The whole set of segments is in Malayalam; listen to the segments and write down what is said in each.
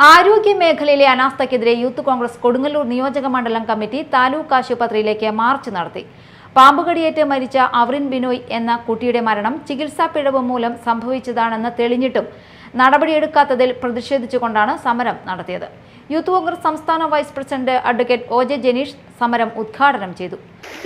ആരോഗ്യ മേഖലയിലെ അനാസ്ഥയ്ക്കെതിരെ യൂത്ത് കോൺഗ്രസ് കൊടുങ്ങല്ലൂർ നിയോജക മണ്ഡലം കമ്മിറ്റി താലൂക്ക് ആശുപത്രിയിലേക്ക് മാർച്ച് നടത്തി. പാമ്പുകടിയേറ്റ് മരിച്ച അവറിൻ ബിനോയ് എന്ന കുട്ടിയുടെ മരണം ചികിത്സാ പിഴവ് മൂലം സംഭവിച്ചതാണെന്ന് തെളിഞ്ഞിട്ടും നടപടിയെടുക്കാത്തതിൽ പ്രതിഷേധിച്ചുകൊണ്ടാണ് സമരം നടത്തിയത്. യൂത്ത് കോൺഗ്രസ് സംസ്ഥാന vice president advocate O J Janeesh സമരം ഉദ്ഘാടനം ചെയ്തു.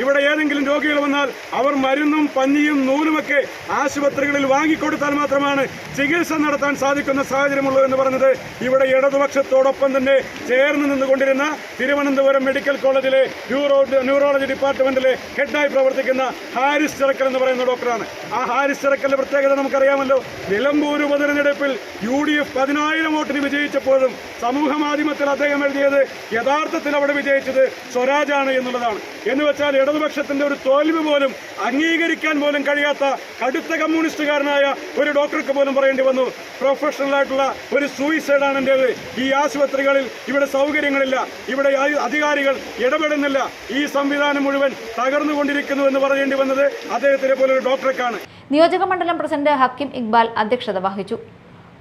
ഇവിടെ ഏതെങ്കിലും രോഗികൾ വന്നാൽ അവർ മരുന്നും പഞ്ഞിയും നൂലുമൊക്കെ ആശുപത്രികളിൽ വാങ്ങിക്കൊടുത്താൽ മാത്രമാണ് ചികിത്സ നടത്താൻ സാധിക്കുന്ന സാഹചര്യമുള്ളൂ എന്ന് പറഞ്ഞത്. ഇവിടെ ഇടതുപക്ഷത്തോടൊപ്പം തന്നെ ചേർന്ന് നിന്നുകൊണ്ടിരുന്ന തിരുവനന്തപുരം മെഡിക്കൽ കോളേജിലെ ന്യൂറോ ന്യൂറോളജി ഡിപ്പാർട്ട്മെന്റിലെ ഹെഡായി പ്രവർത്തിക്കുന്ന ഹാരിസ് ചിറക്കൽ എന്ന് പറയുന്ന ഡോക്ടറാണ്. ആ ഹാരിസ് ചിറക്കലിന്റെ പ്രത്യേകത നമുക്കറിയാമല്ലോ. നിലമ്പൂർ ഉപതെരഞ്ഞെടുപ്പിൽ യു ഡി എഫ് പതിനായിരം വോട്ടിന് വിജയിച്ചപ്പോഴും സമൂഹ മാധ്യമത്തിൽ അദ്ദേഹം എഴുതിയത് യഥാർത്ഥത്തിൽ അവിടെ വിജയിച്ചത് സ്വരാജാണ് എന്നുള്ളതാണ്. എന്ന് വെച്ചാൽ ഇടതുപക്ഷത്തിന്റെ ഒരു തോൽവി പോലും അംഗീകരിക്കാൻ പോലും കഴിയാത്ത കടുത്ത കമ്മ്യൂണിസ്റ്റുകാരനായ ഒരു ഡോക്ടർക്ക് പോലും പറയേണ്ടി വന്നു. പ്രൊഫഷണൽ ആയിട്ടുള്ള ഒരു സൂയിസൈഡാണ് എന്റേത് ഈ ആശുപത്രികളിൽ ഇവിടെ സൗകര്യങ്ങളില്ല. ഇവിടെ അധികാരികൾ ഇടപെടുന്നില്ല. ഈ സംവിധാനം മുഴുവൻ തകർന്നുകൊണ്ടിരിക്കുന്നു എന്ന് പറയേണ്ടി വന്നത് അദ്ദേഹത്തിനെ പോലെ ഒരു ഡോക്ടർക്കാണ്. നിയോജക മണ്ഡലം പ്രസിഡന്റ് ഹക്കിം ഇക്ബാൽ അധ്യക്ഷത വഹിച്ചു.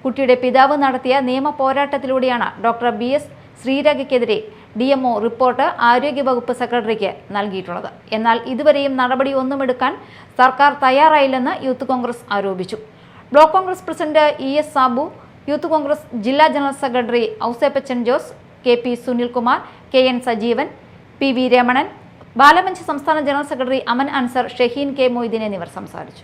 കുട്ടിയുടെ പിതാവ് നടത്തിയ നിയമ പോരാട്ടത്തിലൂടെയാണ് ഡോക്ടർ ബി എസ് ശ്രീരേഖയ്ക്കെതിരെ ഡി എം ഒ റിപ്പോർട്ട് ആരോഗ്യവകുപ്പ് സെക്രട്ടറിക്ക് നൽകിയിട്ടുള്ളത്. എന്നാൽ ഇതുവരെയും നടപടി ഒന്നും എടുക്കാൻ സർക്കാർ തയ്യാറായില്ലെന്ന് യൂത്ത് കോൺഗ്രസ് ആരോപിച്ചു. Block Congress president E S Sabu youth Congress ജില്ലാ general secretary Ouseppachan Jose K P Sunilkumar K N Sajeevan P V Ramanan Balamanch സംസ്ഥാന general secretary Aman Ansar Shaheen K Moitheen എന്നിവർ സംസാരിച്ചു.